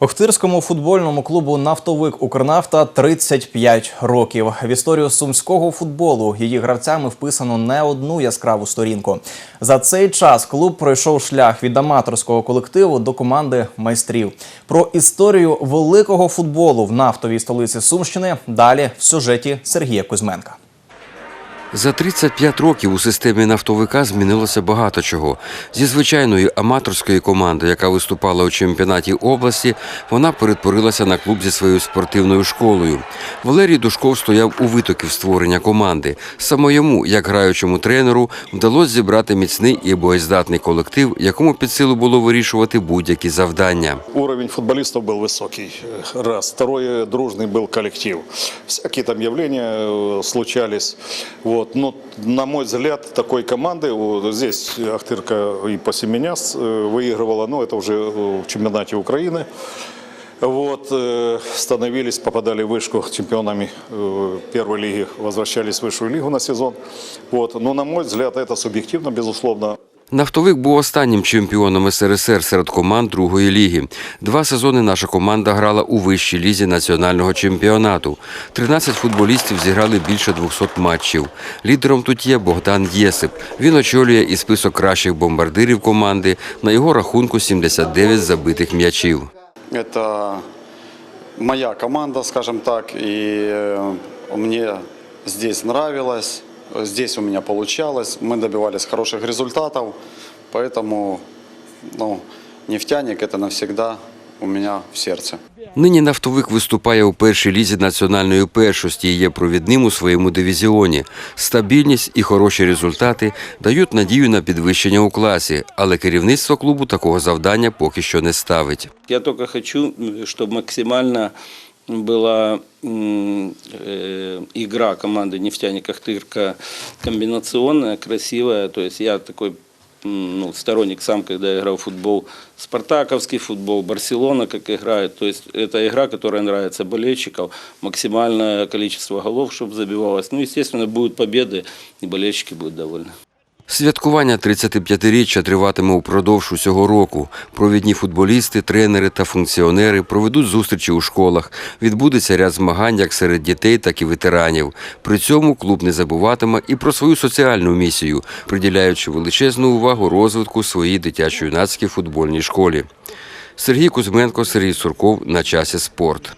Охтирському футбольному клубу Нафтовик Укрнафта 35 років. В історію сумського футболу її гравцями вписано не одну яскраву сторінку. За цей час клуб пройшов шлях від аматорського колективу до команди майстрів. Про історію великого футболу в нафтовій столиці Сумщини далі в сюжеті Сергія Кузьменка. За 35 років у системі нафтовика змінилося багато чого. Зі звичайної аматорської команди, яка виступала у чемпіонаті області, вона перетворилася на клуб зі своєю спортивною школою. Валерій Душков стояв у витоків створення команди. Саме йому, як граючому тренеру, вдалося зібрати міцний і боєздатний колектив, якому під силу було вирішувати будь-які завдання. Уровень футболистов был высокий, э, раз. Второе, дружный был коллектив. Всякие там явления э, случались. Вот. Но, на мой взгляд, такой команды, вот здесь Ахтырка и после меня с- э, выигрывала, но это уже э, в чемпионате Украины. Вот, э, становились, попадали в вышку чемпионами э, первой лиги, возвращались в высшую лигу на сезон. Вот. Но, на мой взгляд, это субъективно, безусловно. Нафтовик був останнім чемпіоном СРСР серед команд другої ліги. Два сезони наша команда грала у вищій лізі національного чемпіонату. 13 футболістів зіграли більше 200 матчів. Лідером тут є Богдан Єсип. Він очолює і список кращих бомбардирів команди. На його рахунку 79 забитих м'ячів. Это моя команда, скажем так, и э, мне здесь нравилось, здесь у меня получалось, мы добивались хороших результатов, поэтому ну, нефтяник это навсегда у меня в сердце. Нині нафтовик виступає у першій лізі національної першості і є провідним у своєму дивізіоні. Стабільність і хороші результати дають надію на підвищення у класі, але керівництво клубу такого завдання поки що не ставить. Я только хочу, чтобы максимально была м, э, игра команды «Нефтяник Ахтырка» комбинационная, красивая. То есть я такой м, ну, сторонник сам, когда играл в футбол, спартаковский футбол, Барселона как играет. То есть это игра, которая нравится болельщикам. Максимальное количество голов, чтобы забивалось. Ну, естественно, будут победы, и болельщики будут довольны. Святкування 35-річчя триватиме упродовж усього року. Провідні футболісти, тренери та функціонери проведуть зустрічі у школах. Відбудеться ряд змагань як серед дітей, так і ветеранів. При цьому клуб не забуватиме і про свою соціальну місію, приділяючи величезну увагу розвитку своїй дитячо-юнацькій футбольній школі. Сергій Кузьменко, Сергій Сурков на часі спорт.